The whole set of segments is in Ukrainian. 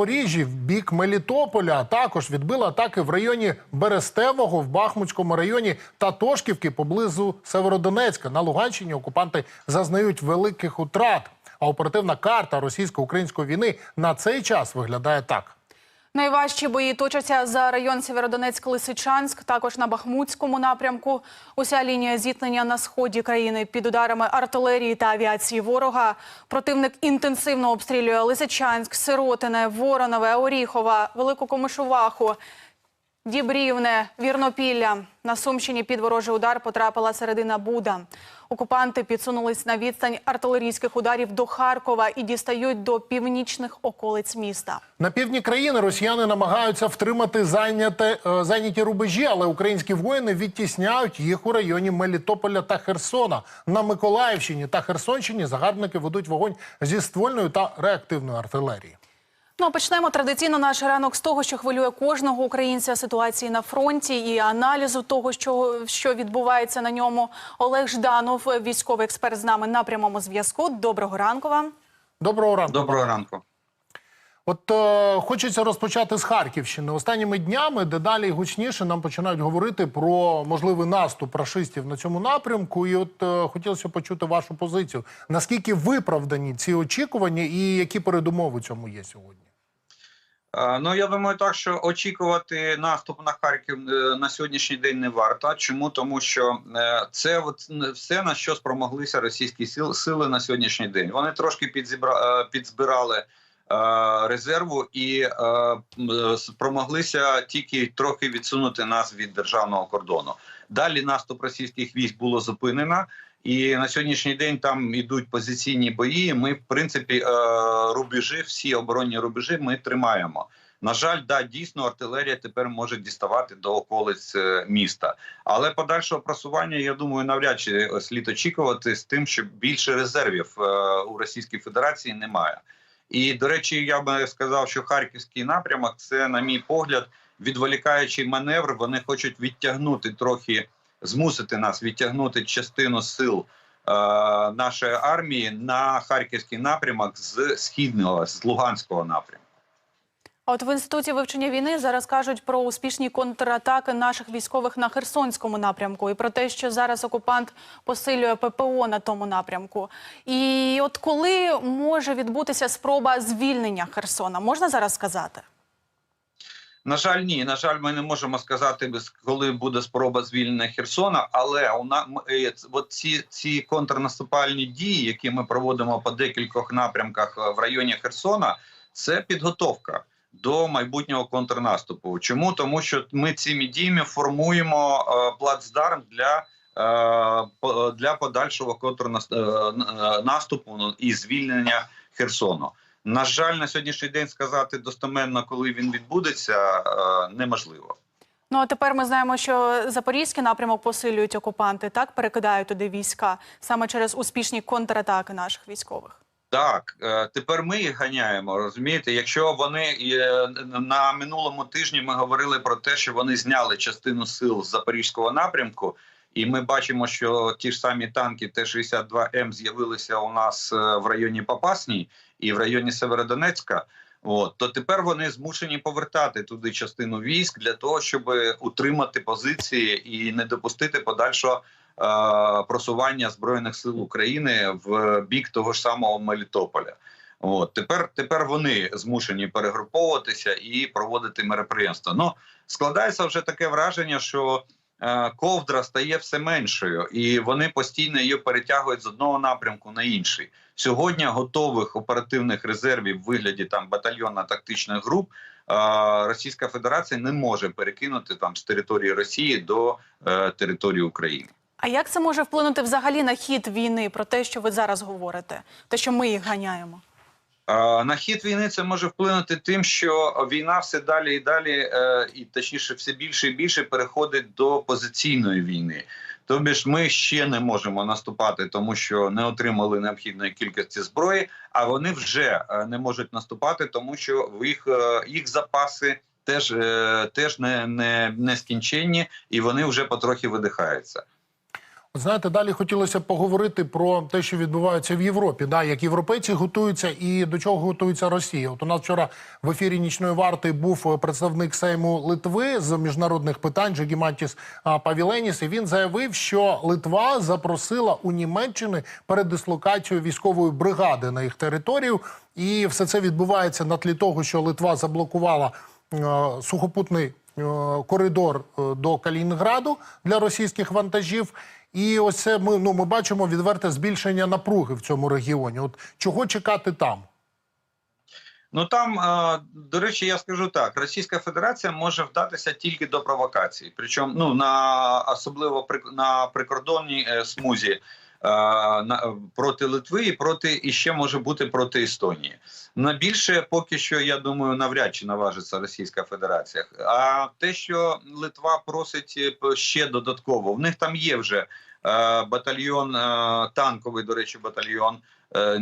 Запоріжжі в бік Мелітополя, також відбили атаки в районі Берестевого в Бахмутському районі та Тошківки поблизу Северодонецька. На Луганщині окупанти зазнають великих утрат. А оперативна карта російсько-української війни на цей час виглядає так. Найважчі бої точаться за район Сєвєродонецьк-Лисичанськ, також на Бахмутському напрямку. Уся лінія зіткнення на сході країни під ударами артилерії та авіації ворога. Противник інтенсивно обстрілює Лисичанськ, Сиротине, Воронове, Оріхова, Велику Комишуваху. Дібрівне, Вірнопілля. На Сумщині під ворожий удар потрапила середина Буда. Окупанти підсунулись на відстань артилерійських ударів до Харкова і дістають до північних околиць міста. На півдні країни росіяни намагаються втримати зайняте, е, зайняті рубежі, але українські воїни відтісняють їх у районі Мелітополя та Херсона. На Миколаївщині та Херсонщині загарбники ведуть вогонь зі ствольної та реактивної артилерії. Ну а почнемо традиційно наш ранок з того, що хвилює кожного українця ситуації на фронті і аналізу того, що, що відбувається на ньому. Олег Жданов, військовий експерт з нами на прямому зв'язку. Доброго ранку вам. Доброго ранку. Доброго ранку. От е, хочеться розпочати з Харківщини. Останніми днями дедалі гучніше нам починають говорити про можливий наступ рашистів на цьому напрямку. І от е, хотілося почути вашу позицію. Наскільки виправдані ці очікування, і які передумови цьому є сьогодні? Е, Ну я думаю, так що очікувати наступ на Харків е, на сьогоднішній день не варто. Чому тому, що е, це все на що спромоглися російські сил сили на сьогоднішній день. Вони трошки підзібра, підзбирали резерву і спромоглися тільки трохи відсунути нас від державного кордону. Далі наступ російських військ було зупинено. І на сьогоднішній день там ідуть позиційні бої. Ми, в принципі, е, рубежі, всі оборонні рубежі ми тримаємо. На жаль, да, дійсно артилерія тепер може діставати до околиць е, міста. Але подальшого просування, я думаю, навряд чи слід очікувати з тим, що більше резервів е, у Російській Федерації немає. І до речі, я би сказав, що харківський напрямок це, на мій погляд, відволікаючий маневр. Вони хочуть відтягнути трохи змусити нас відтягнути частину сил е, нашої армії на харківський напрямок з східного з Луганського напрямку. От в інституті вивчення війни зараз кажуть про успішні контратаки наших військових на Херсонському напрямку і про те, що зараз окупант посилює ППО на тому напрямку. І от коли може відбутися спроба звільнення Херсона, можна зараз сказати? На жаль, ні. На жаль, ми не можемо сказати, коли буде спроба звільнення Херсона. Але у на м- е, от ці, ці контрнаступальні дії, які ми проводимо по декількох напрямках е, в районі Херсона, це підготовка до майбутнього контрнаступу. Чому тому, що ми цими діями формуємо е, плацдарм для. е, Для подальшого контрнаступу ну, і звільнення Херсону. На жаль, на сьогоднішній день сказати достоменно, коли він відбудеться, е, неможливо. Ну а тепер ми знаємо, що запорізький напрямок посилюють окупанти, так перекидають туди війська саме через успішні контратаки наших військових. Так, е, тепер ми їх ганяємо. Розумієте, якщо вони е, на минулому тижні ми говорили про те, що вони зняли частину сил з запорізького напрямку, і ми бачимо, що ті ж самі танки Т-62М з'явилися у нас в районі Попасній і в районі Северодонецька. От то тепер вони змушені повертати туди частину військ для того, щоб утримати позиції і не допустити подальшого е, просування збройних сил України в бік того ж самого Мелітополя. От тепер тепер вони змушені перегруповуватися і проводити мероприємства. Ну складається вже таке враження, що ковдра стає все меншою, і вони постійно її перетягують з одного напрямку на інший. Сьогодні готових оперативних резервів в вигляді там батальйонно-тактичних груп е, Російська Федерація не може перекинути там з території Росії до е, території України. А як це може вплинути взагалі на хід війни про те, що ви зараз говорите? Те, що ми їх ганяємо? Е, На хід війни це може вплинути тим, що війна все далі і далі, е, і точніше, все більше і більше переходить до позиційної війни. Тобі ж ми ще не можемо наступати, тому що не отримали необхідної кількості зброї, а вони вже е, не можуть наступати, тому що в їх, їх запаси теж, теж не, не, не скінченні, і вони вже потрохи видихаються. Знаєте, далі хотілося поговорити про те, що відбувається в Європі. Да, як європейці готуються і до чого готується Росія. От у нас вчора в ефірі нічної варти був е, представник Сейму Литви з міжнародних питань Джегімантіс Павіленіс. І він заявив, що Литва запросила у Німеччини передислокацію військової бригади на їх територію. І все це відбувається на тлі того, що Литва заблокувала е, сухопутний е, коридор е, до Калінінграду для російських вантажів. І ось це ми ну ми бачимо відверте збільшення напруги в цьому регіоні. От чого чекати там? Ну там, е, до речі, я скажу так: Російська Федерація може вдатися тільки до провокацій, причому ну на особливо на прикордонній е, смузі проти Литви і проти і ще може бути проти Естонії. На більше поки що я думаю, навряд чи наважиться Російська Федерація. А те, що Литва просить е, ще додатково, в них там є вже е, батальйон е, танковий, до речі, батальйон е,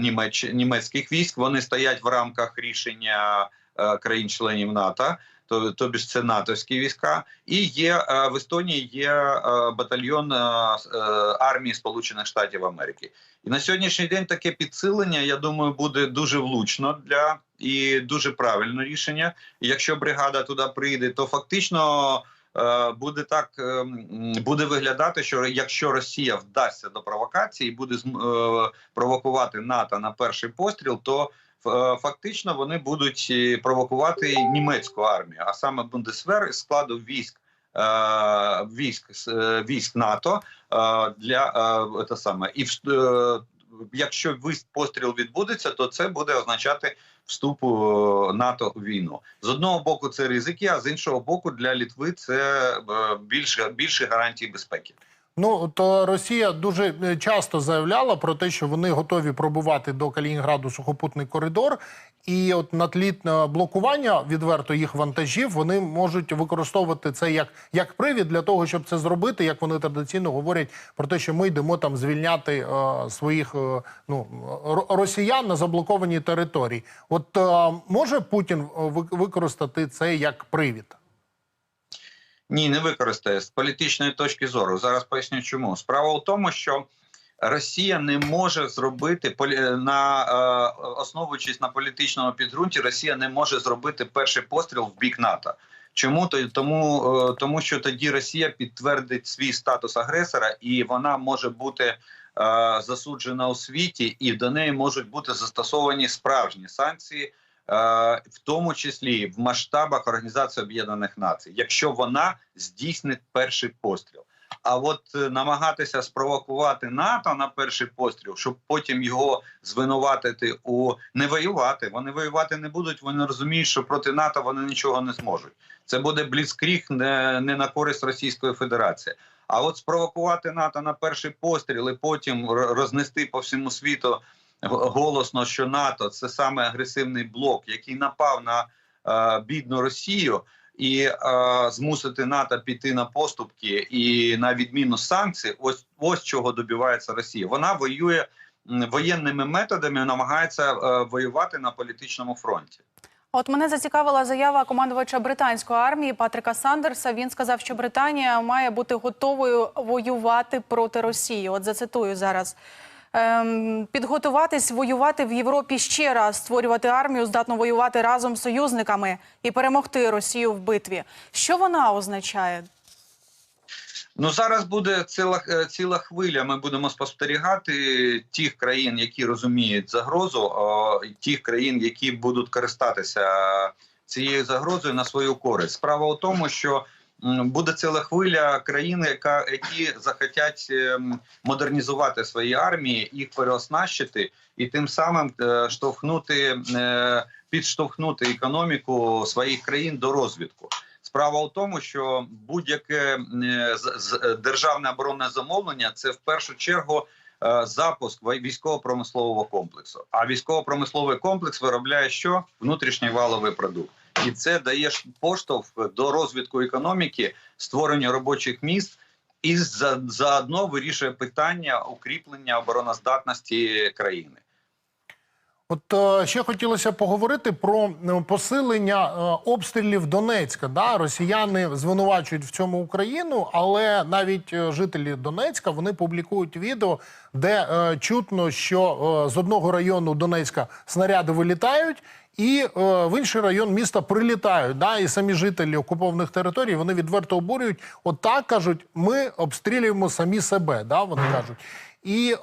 німецьких військ. Вони стоять в рамках рішення е, країн-членів НАТО. То, тобі ж це натовські війська, і є е, в Естонії є е, батальйон е, армії Сполучених Штатів Америки. І на сьогоднішній день таке підсилення, я думаю, буде дуже влучно для і дуже правильне рішення. І якщо бригада туди прийде, то фактично буде так буде виглядати, що якщо Росія вдасться до провокації, буде провокувати НАТО на перший постріл, то фактично вони будуть е, провокувати німецьку армію, а саме Бундесвер із складу військ. е, Військ е, військ НАТО е, для е, те саме, і в- е, якщо постріл відбудеться, то це буде означати вступу е, НАТО у війну. З одного боку, це ризики, а з іншого боку, для Літви це е, більше більше гарантій безпеки. Ну то Росія дуже е, часто заявляла про те, що вони готові пробувати до Калінінграду сухопутний коридор, і от на тлі е, блокування відверто їх вантажів вони можуть використовувати це як, як привід для того, щоб це зробити, як вони традиційно говорять про те, що ми йдемо там звільняти е, своїх е, ну росіян на заблокованій території. От е, може Путін е, використати це як привід? Ні, не використає з політичної точки зору. Зараз поясню, чому справа у тому, що Росія не може зробити полі- на е, основуючись на політичному підґрунті, Росія не може зробити перший постріл в бік НАТО. Чому то тому, е, тому, що тоді Росія підтвердить свій статус агресора, і вона може бути е, засуджена у світі, і до неї можуть бути застосовані справжні санкції, е, в тому числі в масштабах Організації Об'єднаних Націй, якщо вона здійснить перший постріл. А от е, намагатися спровокувати НАТО на перший постріл, щоб потім його звинуватити у не воювати. Вони воювати не будуть. Вони розуміють, що проти НАТО вони нічого не зможуть. Це буде бліцкріг не, не на користь Російської Федерації. А от спровокувати НАТО на перший постріл і потім рознести по всьому світу голосно, що НАТО це саме агресивний блок, який напав на е, бідну Росію і е, змусити НАТО піти на поступки і на відміну санкцій. Ось ось чого добивається Росія. Вона воює воєнними методами, намагається е, воювати на політичному фронті. От мене зацікавила заява командувача британської армії Патрика Сандерса. Він сказав, що Британія має бути готовою воювати проти Росії. От зацитую зараз. Ем, підготуватись воювати в Європі ще раз, створювати армію, здатну воювати разом з союзниками і перемогти Росію в битві. Що вона означає? Ну зараз буде ціла е, ціла хвиля. Ми будемо спостерігати тих країн, які розуміють загрозу, тих країн, які будуть користатися цією загрозою на свою користь. Справа у тому, що буде ціла хвиля країн, яка які захотять ем, модернізувати свої армії, їх переоснащити і тим самим е, штовхнути е, підштовхнути економіку своїх країн до розвитку. Справа у тому, що будь-яке е, державне оборонне замовлення це в першу чергу запуск військово-промислового комплексу. А військово-промисловий комплекс виробляє що внутрішній валовий продукт, і це дає поштовх до розвитку економіки, створення робочих місць. І за- заодно вирішує питання укріплення обороноздатності країни. От е, ще хотілося поговорити про е, посилення е, обстрілів Донецька. Да? Росіяни звинувачують в цьому Україну, але навіть жителі Донецька вони публікують відео, де е, чутно, що е, з одного району Донецька снаряди вилітають. І е, в інший район міста прилітають. Да? І самі жителі окупованих територій вони відверто обурюють. От так кажуть, ми обстрілюємо самі себе. Да? Вони кажуть. І е,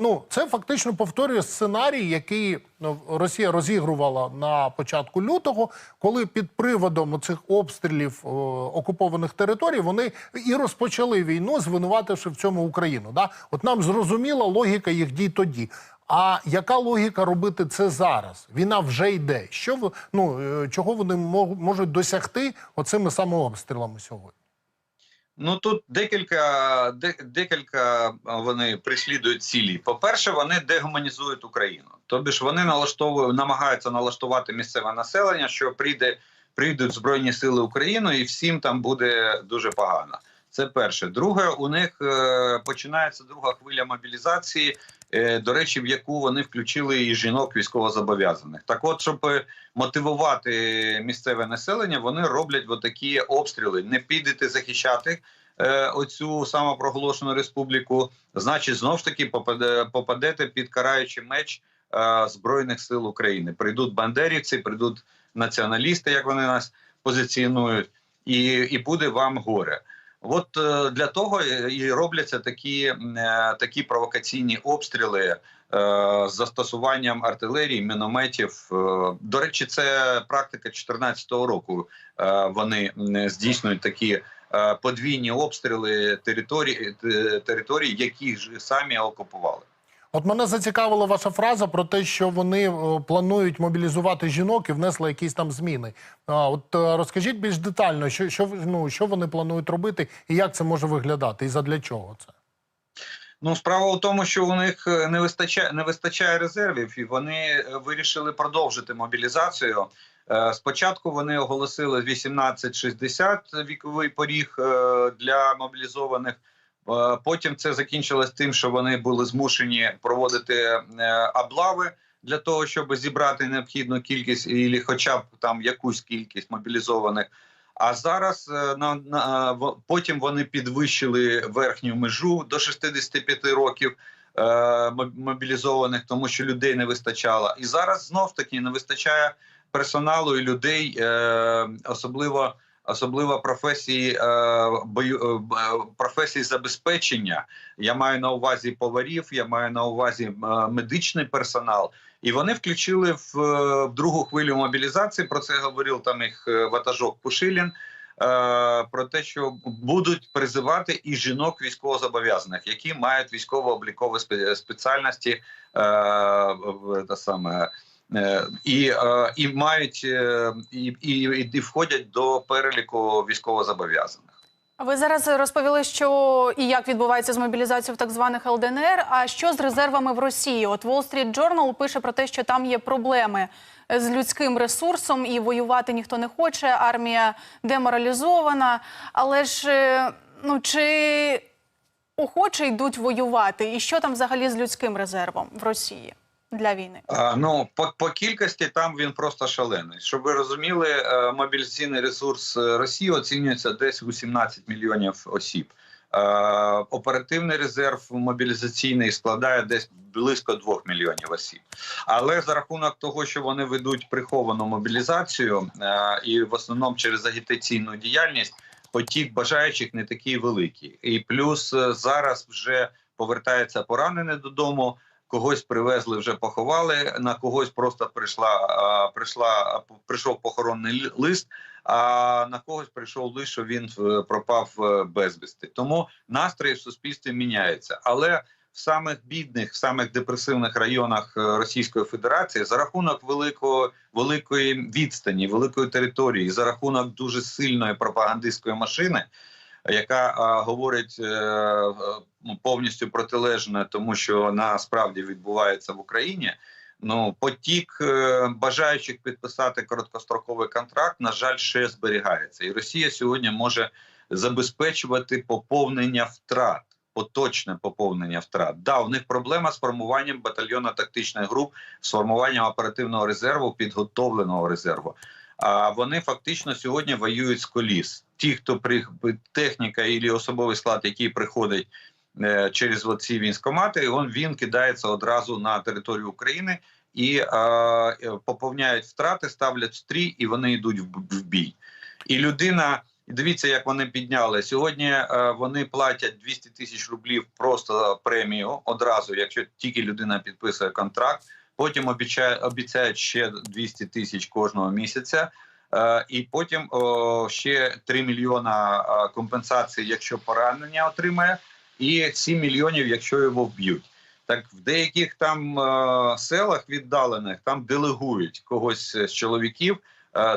ну, це фактично повторює сценарій, який ну, Росія розігрувала на початку лютого, коли під приводом цих обстрілів е, окупованих територій вони і розпочали війну, звинувативши в цьому Україну. Да? От нам зрозуміла логіка їх дій тоді. А яка логіка робити це зараз? Війна вже йде. Що ну е, чого вони мо- можуть досягти оцими саме обстрілами сьогодні? Ну тут декілька де, декілька вони прислідують цілі. По-перше, вони дегуманізують Україну. Тобі ж вони налаштовують, намагаються налаштувати місцеве населення, що прийде, прийдуть збройні сили України, і всім там буде дуже погано. Це перше. Друге, у них е, починається друга хвиля мобілізації. Е, до речі, в яку вони включили і жінок військовозобов'язаних. Так, от, щоб е, мотивувати місцеве населення, вони роблять отакі обстріли. Не підете захищати е, оцю самопроголошену республіку. Значить, знов ж таки попаде, попадете під караючий меч збройних сил України. Прийдуть бандерівці, прийдуть націоналісти, як вони нас позиціонують, і, і буде вам горе. От е, для того і робляться такі, е, такі провокаційні обстріли е, з застосуванням артилерії, мінометів. До речі, це практика 2014 року. Вони здійснюють такі подвійні обстріли території, території, які ж самі окупували. От мене зацікавила ваша фраза про те, що вони е, планують мобілізувати жінок і внесли якісь там зміни. От е, розкажіть більш детально, що, що, ну, що вони планують робити і як це може виглядати, і задля чого це? Ну, справа у тому, що у них е, не вистачає не вистачає резервів, і вони вирішили продовжити мобілізацію. Спочатку вони оголосили 18-60 віковий поріг для мобілізованих. Е, Потім це закінчилось тим, що вони були змушені проводити е, облави для того, щоб зібрати необхідну кількість, і хоча б там якусь кількість мобілізованих. А зараз е, на, на потім вони підвищили верхню межу до 65 років е, мобілізованих, тому що людей не вистачало. І зараз знов таки не вистачає персоналу і людей, е, особливо. Особливо професії е, е, е, професії забезпечення. Я маю на увазі поварів, я маю на увазі медичний персонал. І вони включили в, в другу хвилю мобілізації. Про це говорив там їх ватажок Пушилін. Про те, що будуть призивати і жінок військовозобов'язаних, які мають військово-облікові спеціальності, те саме, і, е, і мають е, і, і, і входять до переліку військовозобов'язаних. Ви зараз розповіли, що і як відбувається з мобілізацією в так званих ЛДНР. А що з резервами в Росії? От Wall Street Journal пише про те, що там є проблеми з людським ресурсом, і воювати ніхто не хоче. Армія деморалізована. Але ж е, ну чи охоче йдуть воювати? І що там взагалі з людським резервом в Росії для війни? Ну по, по кількості там він просто шалений. Щоб ви розуміли, е, мобілізаційний ресурс е, Росії оцінюється десь у 17 мільйонів осіб. Е, оперативний резерв мобілізаційний складає десь близько 2 мільйонів осіб. Але за рахунок того, що вони ведуть приховану мобілізацію і в основному через агітаційну діяльність, потік бажаючих не такий великий. І плюс зараз вже повертається поранений додому когось привезли, вже поховали. На когось просто прийшла прийшла прийшов похоронний лист. А на когось прийшов лист, що він е, пропав е, безвісти. Тому настрої в суспільстві міняються. Але в самих бідних, в самих депресивних районах е, Російської Федерації за рахунок великого великої відстані, великої території, за рахунок дуже сильної пропагандистської машини, яка говорить е, е, ну, повністю протилежне тому, що насправді відбувається в Україні. Ну, потік е, бажаючих підписати короткостроковий контракт, на жаль, ще зберігається, і Росія сьогодні може забезпечувати поповнення втрат. поточне поповнення втрат. Да, у них проблема з формуванням батальйонно-тактичних груп, з формуванням оперативного резерву, підготовленого резерву. А вони фактично сьогодні воюють з коліс. Ті, хто при техніка і особовий склад, який приходить е, через ці військомати, він, він кидається одразу на територію України і е, е, поповняють втрати, ставлять стрій, і вони йдуть в бій. І людина, дивіться, як вони підняли сьогодні. Е, вони платять 200 тисяч рублів просто премію одразу, якщо тільки людина підписує контракт. Потім обіцяє, обіцяють ще 200 тисяч кожного місяця. Е, і потім ще 3 мільйона е, компенсації, якщо поранення отримає, і 7 мільйонів, якщо його вб'ють. Так в деяких там е, селах віддалених там делегують когось з чоловіків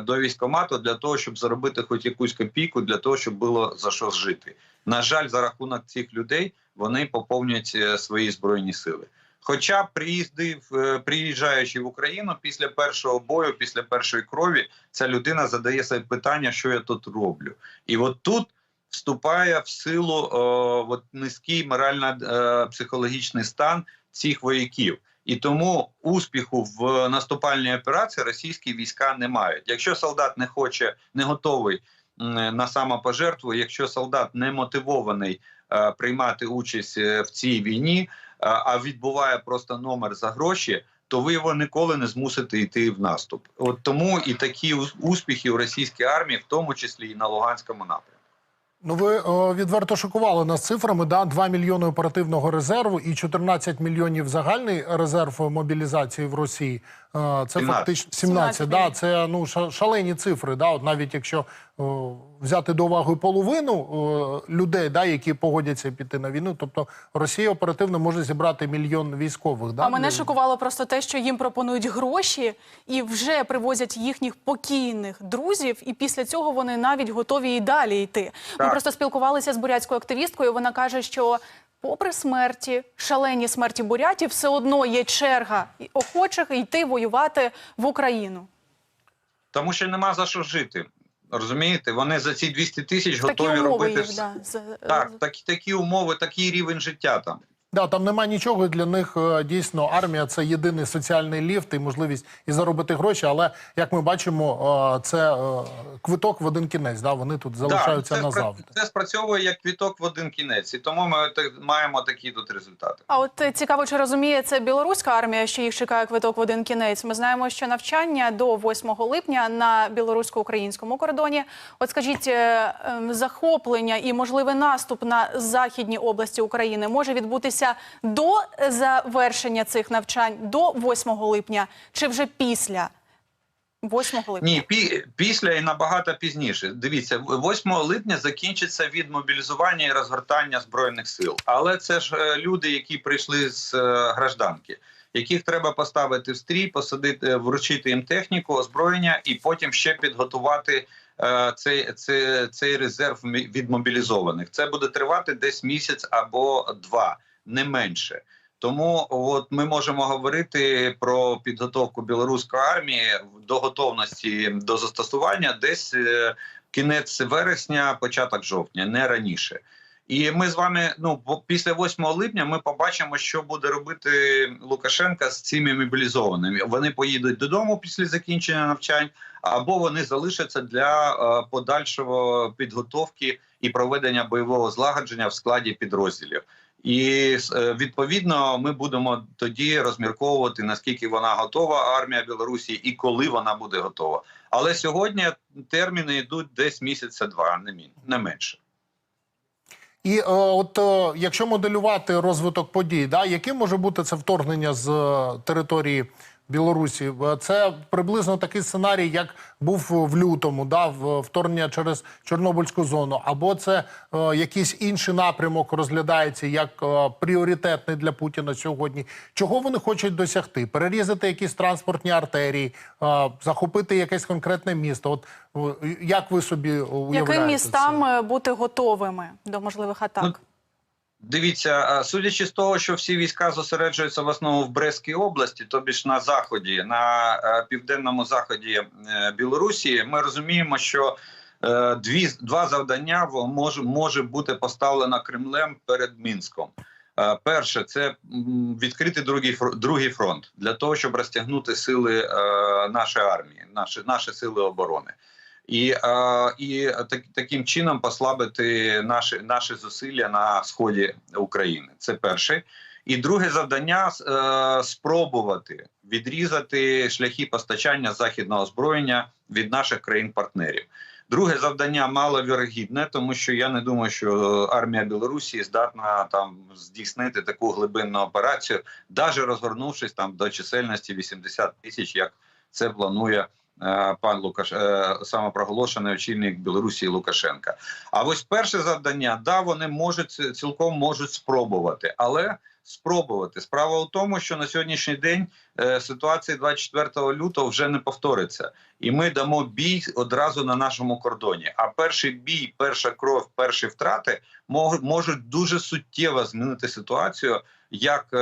до військкомату для того, щоб заробити хоч якусь копійку, для того, щоб було за що жити. На жаль, за рахунок цих людей вони поповнюють свої збройні сили. Хоча приїздив, е, приїжджаючи в Україну після першого бою, після першої крові, ця людина задає собі питання, що я тут роблю, і от тут вступає в силу о, от низький морально-психологічний стан цих вояків. І тому успіху в наступальній операції російські війська не мають. Якщо солдат не хоче, не готовий на самопожертву, якщо солдат не мотивований е, приймати участь е, в цій війні, е, а відбуває просто номер за гроші, то ви його ніколи не змусите йти в наступ. От тому і такі успіхи у російській армії, в тому числі і на Луганському напрямку. Ну, ви о, відверто шокували нас цифрами. Да? 2 мільйони оперативного резерву і 14 мільйонів загальний резерв мобілізації в Росії. Це 17. фактично 17, 17 да, це ну ша- шалені цифри. Да? От навіть якщо о, взяти до уваги половину о, людей, да, які погодяться піти на війну, тобто Росія оперативно може зібрати мільйон військових. Да, А мене шокувало просто те, що їм пропонують гроші і вже привозять їхніх покійних друзів, і після цього вони навіть готові і далі йти. Ми просто спілкувалися з бурятською активісткою. Вона каже, що попри смерті, шалені смерті бурятів, все одно є черга охочих йти воювати в Україну. Тому що нема за що жити. Розумієте, вони за ці 200 тисяч Такі готові умови робити їх, да, так, такі, такі умови, такий рівень життя там. Да, там нема нічого для них е, дійсно. Армія це єдиний соціальний ліфт і можливість і заробити гроші. Але як ми бачимо, е, це е, квиток в один кінець. Да, вони тут залишаються це, спра- назавжди. це спрацьовує як квіток в один кінець, і тому ми так- маємо такі тут результати. А от цікаво, чи розуміє це білоруська армія, що їх чекає квиток в один кінець. Ми знаємо, що навчання до 8 липня на білорусько-українському кордоні. От скажіть, ем, захоплення і можливий наступ на західні області України може відбутися до завершення цих навчань до 8 липня, чи вже після 8 липня? Ні, пі, після і набагато пізніше. Дивіться, 8 липня закінчиться відмобілізування і розгортання збройних сил. Але це ж е, люди, які прийшли з е, гражданки, яких треба поставити в стрій, посадити, вручити їм техніку, озброєння і потім ще підготувати. е, Цей, цей, цей резерв мі- відмобілізованих це буде тривати десь місяць або два, не менше. Тому от ми можемо говорити про підготовку білоруської армії до готовності до застосування десь е, кінець вересня, початок жовтня, не раніше. І ми з вами, ну після 8 липня, ми побачимо, що буде робити Лукашенка з цими мобілізованими. Вони поїдуть додому після закінчення навчань, або вони залишаться для е, подальшого підготовки і проведення бойового злагодження в складі підрозділів. І е, відповідно ми будемо тоді розмірковувати наскільки вона готова, армія Білорусі, і коли вона буде готова. Але сьогодні терміни йдуть десь місяця два, не менше. І е, от е, якщо моделювати розвиток подій, да, яким може бути це вторгнення з території Білорусі? Це приблизно такий сценарій, як був в лютому, да, вторгнення через Чорнобильську зону, або це е, якийсь інший напрямок розглядається як е, пріоритетний для Путіна сьогодні. Чого вони хочуть досягти? Перерізати якісь транспортні артерії, е, захопити якесь конкретне місто. От е, як ви собі уявляєте Яким містам е, бути готовими до можливих атак? Дивіться, судячи з того, що всі війська зосереджуються в основному в Брестській області, тобі ж на заході, на е, південному заході е, Білорусі, ми розуміємо, що е, дві два завдання може, може бути поставлено Кремлем перед Мінськом. Перше, це відкрити другий другий фронт для того, щоб розтягнути сили нашої армії, наші, наші сили оборони. І, і так, таким чином послабити наші, наші зусилля на сході України. Це перше. І друге завдання е, спробувати відрізати шляхи постачання західного озброєння від наших країн-партнерів. Друге завдання маловірогідне, тому що я не думаю, що армія Білорусі здатна там здійснити таку глибинну операцію, навіть розгорнувшись там до чисельності 80 тисяч, як це планує пан Лукаш, е, самопроголошений очільник Білорусі Лукашенка. А ось перше завдання, да, вони можуть цілком можуть спробувати, але спробувати. Справа у тому, що на сьогоднішній день е, ситуація 24 лютого вже не повториться, і ми дамо бій одразу на нашому кордоні. А перший бій, перша кров, перші втрати мож- можуть дуже суттєво змінити ситуацію як е,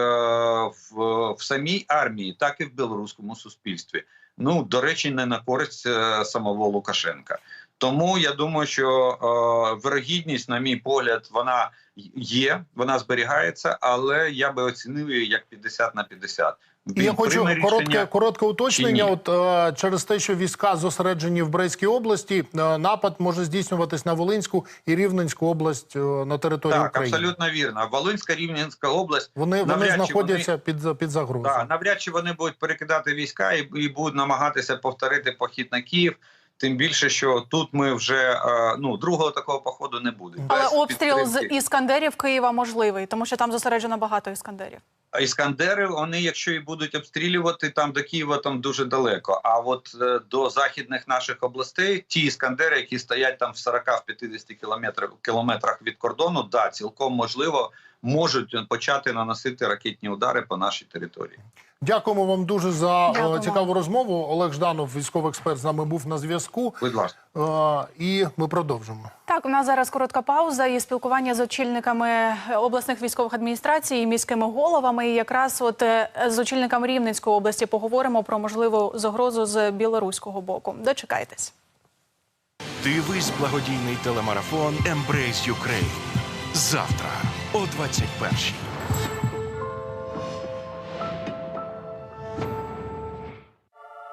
в, в самій армії, так і в білоруському суспільстві. Ну до речі, не на користь е, самого Лукашенка. Тому я думаю, що е, вирогідність, на мій погляд, вона є, вона зберігається, але я би оцінив її як 50 на 50. І я хочу коротке, коротке уточнення. От е, через те, що війська зосереджені в Брестській області, е, напад може здійснюватись на Волинську і Рівненську область е, на території Так, України. абсолютно вірно. Волинська Рівненська область Вони, вони знаходяться під за- під загрозою. Да, навряд чи вони будуть перекидати війська і, і будуть намагатися повторити похід на Київ. Тим більше, що тут ми вже е, ну другого такого походу не буде. Але Без обстріл з іскандерів Києва можливий, тому що там зосереджено багато іскандерів. А Іскандери, вони, якщо і будуть обстрілювати там до Києва, там дуже далеко. А от е, до західних наших областей ті іскандери, які стоять там в 40-50 кілометрах кілометрах від кордону, да, цілком можливо можуть почати наносити ракетні удари по нашій території. Дякуємо вам дуже за е, Дякуємо. цікаву розмову. Олег Жданов, військовий експерт, з нами був на зв'язку. Будь ласка. Е, І ми продовжимо. Так, у нас зараз коротка пауза і спілкування з очільниками обласних військових адміністрацій і міськими головами. І якраз от е, з очільником Рівненської області поговоримо про можливу загрозу з білоруського боку. Дочекайтесь. Дивись благодійний телемарафон Embrace Ukraine. Завтра о 21-й.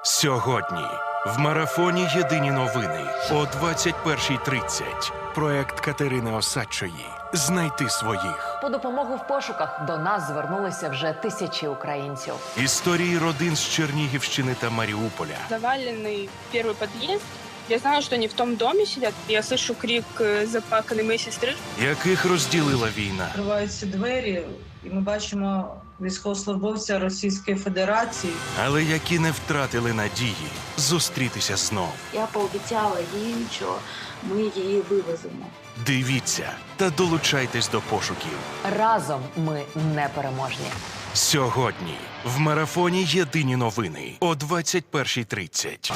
Сьогодні в марафоні Єдині новини о 21.30. Проект Катерини Осадчої Знайти своїх. По допомогу в пошуках до нас звернулися вже тисячі українців. Історії родин з Чернігівщини та Маріуполя. заваленный первый подъезд. Я знаю, что они в том доме сидят. Я слышу крик э, заплаканной моей сестры. яких розділила війна. Відкриваються двері, і ми бачимо військовослужбовця Російської Федерації. але які не втратили надії зустрітися знов. Я пообіцяла їм, що ми її вивеземо. Дивіться та долучайтесь до пошуків. Разом ми непереможні. Сьогодні в марафоні Єдині новини о 21.30.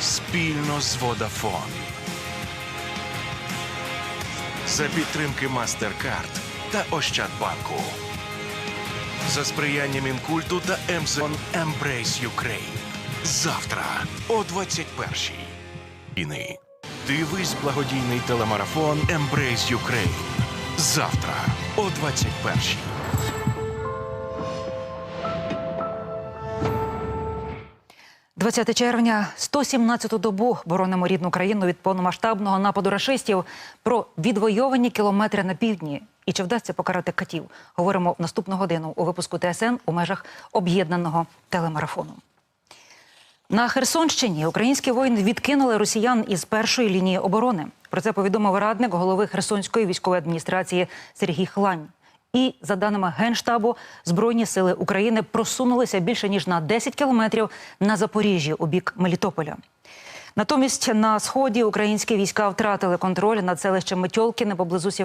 Спільно з Водафон. За підтримки Мастеркард та Ощадбанку. За сприяння Мінкульту та МЗОН Embrace Ukraine. Завтра о 21.00. Іни. Дивись благодійний телемарафон Embrace Ukraine. Завтра о 21.00. – 20 червня, 117-ту добу боронимо рідну країну від повномасштабного нападу рашистів про відвойовані кілометри на півдні. І чи вдасться покарати катів? Говоримо в наступну годину у випуску ТСН у межах об'єднаного телемарафону. На Херсонщині українські воїни відкинули росіян із першої лінії оборони. Про це повідомив радник голови Херсонської військової адміністрації Сергій Хлань. І за даними генштабу, збройні сили України просунулися більше ніж на 10 кілометрів на Запоріжжі у бік Мелітополя. Натомість на сході українські війська втратили контроль над селищем Метьолкіне поблизу.